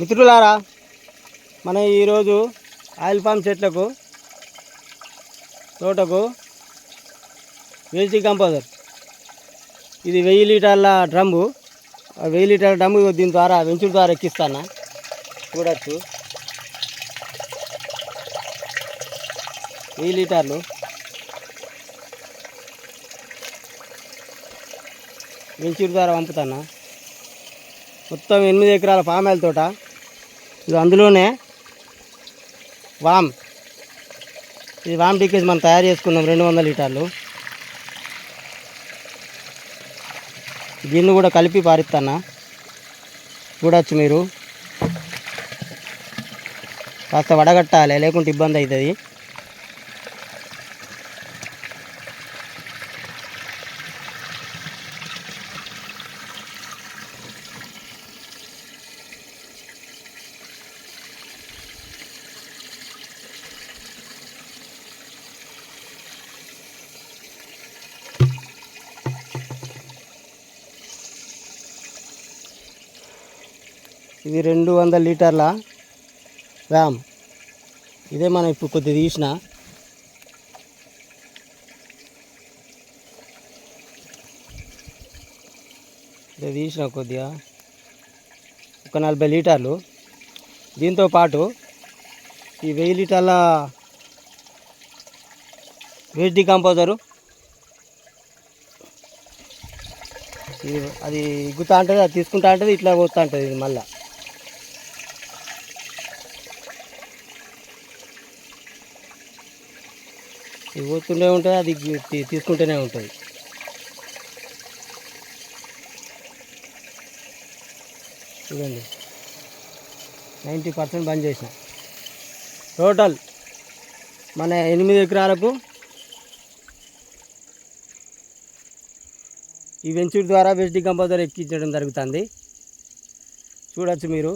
మిత్రులారా మనం ఈరోజు ఆయిల్ పామ్ చెట్లకు తోటకు వేసి కంపోజర్. ఇది వెయ్యి లీటర్ల డ్రమ్ము. వెయ్యి లీటర్ల డ్రమ్ము దీని ద్వారా వెంచుల ద్వారా ఎక్కిస్తాను? చూడచ్చు. వెయ్యి లీటర్లు. వెంచూరు ద్వారా పంపుతాను? మొత్తం ఎనిమిది ఎకరాల పామాయిల తోట. ఇది అందులోనే వామ్. ఇది వామ్ డికేజ్ మనం తయారు చేసుకున్నాం రెండు వందల లీటర్లు. దీన్ని కూడా కలిపి పారిస్తానా చూడవచ్చు మీరు. కాస్త వడగట్టాలి లేకుంటే ఇబ్బంది అవుతుంది. ఇది రెండు వందల లీటర్ల వ్యామ్ ఇదే మనం ఇప్పుడు కొద్దిగా తీసిన. ఇదే తీసిన కొద్దిగా. ఒక నలభై లీటర్లు. దీంతో పాటు ఈ వెయ్యి లీటర్ల వేస్ట్ డికంపోజరు అది ఇగ్గుతా ఉంటుంది అది తీసుకుంటా ఉంటుంది ఇట్లా పోతూ ఉంటుంది ఇది మళ్ళీ. ఇది పోతుండే ఉంటుంది అది తీసుకుంటూనే ఉంటుంది. చూడండి నైంటీ పర్సెంట్ బంద్ చేసిన. టోటల్ మన ఎనిమిది ఎకరాలకు ఈ వెంచూర్ ద్వారా వెస్ట్ కంపోజర్ ఎక్కించడం జరుగుతుంది. చూడొచ్చు మీరు.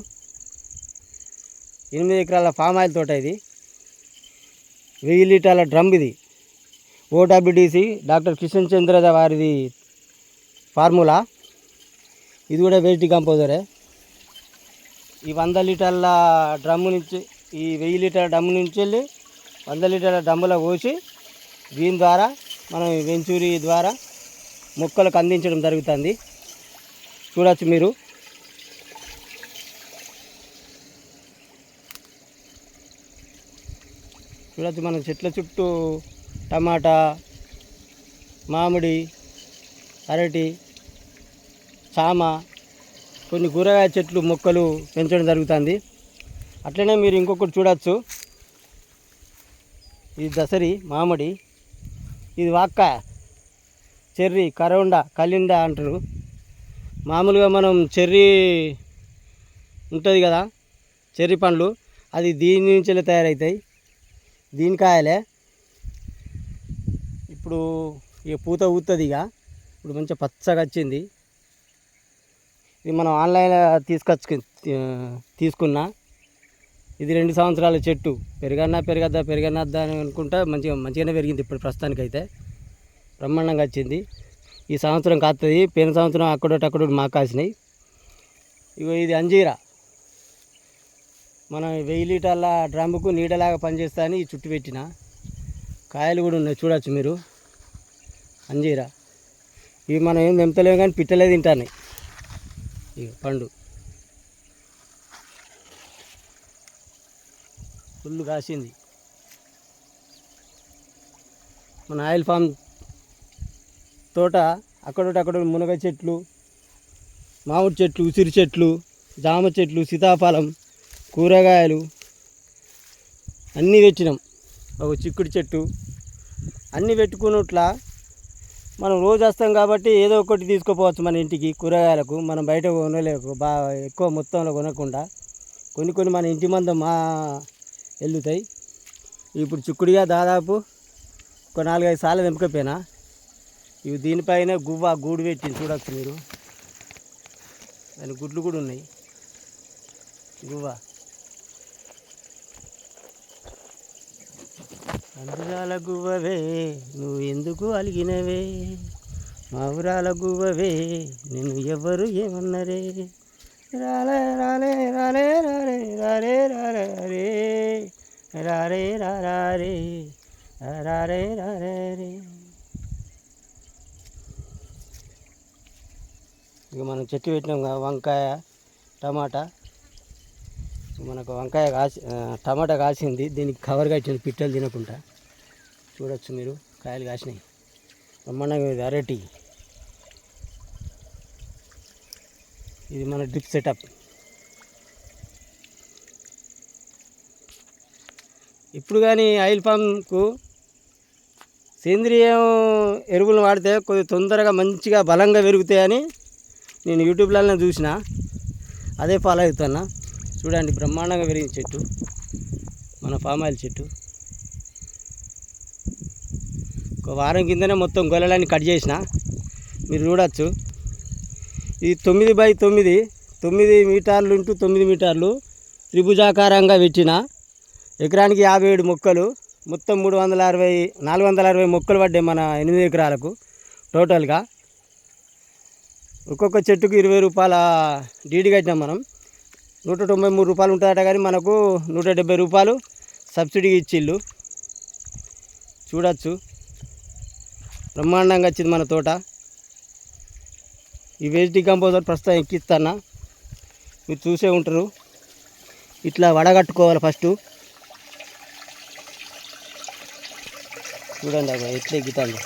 ఎనిమిది ఎకరాల ఫామ్ ఆయిల్ తోట ఇది. వెయ్యి లీటర్ల డ్రమ్ ఇది. ఓడబ్ల్యూడిసి డాక్టర్ కిషన్ చంద్ర వారిది ఫార్ములా. ఇది కూడా వేస్ట్ కంపోజరే. ఈ వంద లీటర్ల డ్రమ్ము నుంచి ఈ వెయ్యి లీటర్ల డ్రమ్ము నుంచి వెళ్ళి వంద లీటర్ల డ్రమ్ములో పోసి దీని ద్వారా మనం వెంచూరి ద్వారా మొక్కలకు అందించడం జరుగుతుంది. చూడవచ్చు మీరు. చూడవచ్చు మన చెట్ల చుట్టూ టమాటా మామిడి అరటి చామ కొన్ని కూరగాయ చెట్లు మొక్కలు పెంచడం జరుగుతుంది. అట్లనే మీరు ఇంకొకటి చూడవచ్చు ఇది దసరి మామిడి ఇది వాక్కాయ చెర్రీ కరవండ కలిండ అంటారు. మామూలుగా మనం చెర్రీ ఉంటుంది కదా చెర్రీ పండ్లు అది దీని నుంచి తయారవుతాయి దీని కాయలే. ఇప్పుడు ఇక పూత ఊతుంది ఇక. ఇప్పుడు మంచిగా పచ్చగా వచ్చింది. ఇది మనం ఆన్లైన్లో తీసుకొచ్చు తీసుకున్నా. ఇది రెండు సంవత్సరాల చెట్టు. పెరగన్నా పెరగద్దా పెరగనద్దా అని అనుకుంటా మంచిగా మంచిగానే పెరిగింది ఇప్పుడు ప్రస్తుతానికైతే. బ్రహ్మాండంగా వచ్చింది. ఈ సంవత్సరం కాస్తుంది పోయిన సంవత్సరం అక్కడోటి అక్కడోటి మాకు కాసినాయి. ఇగో ఇది అంజీరా. మనం వెయ్యి లీటర్ల డ్రమ్ముకు నీడలాగా పనిచేస్తా అని చుట్టు పెట్టిన. కాయలు కూడా ఉన్నాయి చూడొచ్చు మీరు. అంజీరా. ఇవి మనం ఏం తెంపుతలేము కానీ పిట్టలే తింటాన్నాయి ఇవి పండు. ఫుల్ కాసింది. మన ఆయిల్ ఫామ్ తోట అక్కడోటి అక్కడ మునగ చెట్లు మామిడి చెట్లు ఉసిరి చెట్లు జామ చెట్లు సీతాఫలం కూరగాయలు అన్నీ పెట్టినాం ఒక చిక్కుడు చెట్టు. అన్నీ పెట్టుకున్నట్లా మనం రోజు వస్తాం కాబట్టి ఏదో ఒకటి తీసుకోపోవచ్చు మన ఇంటికి కూరగాయలకు మనం బయట కొనలేకు బాగా ఎక్కువ మొత్తంలో కొనకుండా. కొన్ని కొన్ని మన ఇంటి మందం మా వెళ్తాయి ఇప్పుడు చిక్కుడుగా దాదాపు ఒక నాలుగైదు సార్లు వెంపకపోయినా ఇవి దీనిపైన గువ్వ గూడు పెట్టింది చూడొచ్చు మీరు. దాని గుడ్లు కూడా ఉన్నాయి. గువ్వ. నందురాల గువ్వవే నువ్వు ఎందుకు అలిగినవే? మావురాల గువ్వవే నేను ఎవరు ఏమన్నరే? రాలే రాలే రాలే రాలే రాలే రాలే రే రారే రారే రారే రారే రే. ఇక మనం చెట్టు పెట్టినాం వంకాయ టమాటా. మనకు వంకాయ కాసి టమాటా కాసింది దీనికి కవర్ కట్టింది పిట్టలు తినకుండా. చూడొచ్చు మీరు. కాయలు కాసినాయి. బ్రహ్మాండంగా ఇది అరటి ఇది మన డ్రిప్ సెటప్ ఇప్పుడు కానీ ఆయిల్ పంప్కు సేంద్రియం ఎరువులు వాడితే కొద్ది తొందరగా మంచిగా బలంగా పెరుగుతాయని నేను యూట్యూబ్లలో చూసిన. అదే ఫాలో అవుతున్నా. చూడండి బ్రహ్మాండంగా పెరిగిన చెట్టు. మన పామ్ ఆయిల్ చెట్టు. ఒక వారం కిందనే మొత్తం గొల్లలన్నీ కట్ చేసిన. మీరు చూడవచ్చు ఇది తొమ్మిది బై తొమ్మిది. తొమ్మిది మీటర్లు ఇంటూ తొమ్మిది మీటర్లు త్రిభుజాకారంగా పెట్టిన. ఎకరానికి యాభై ఏడు మొక్కలు. మొత్తం మూడు వందల అరవై నాలుగు వందల అరవై మొక్కలు పడ్డాయి మన ఎనిమిది ఎకరాలకు టోటల్గా. ఒక్కొక్క చెట్టుకు ఇరవై రూపాయల డీడీ కట్టినాం మనం. నూట తొంభై మూడు రూపాయలు ఉంటుందట కానీ మనకు నూట డెబ్బై రూపాయలు సబ్సిడీ ఇచ్చిళ్ళు. చూడవచ్చు బ్రహ్మాండంగా వచ్చింది మన తోట. ఈ వేస్ట్ డికంపోజర్ ప్రస్తుతం ఎక్కిస్తానా మీరు చూసే ఉంటారు. ఇట్లా వడగట్టుకోవాలి ఫస్ట్. చూడండి అవి ఎట్లా ఎగ్గుతుంది.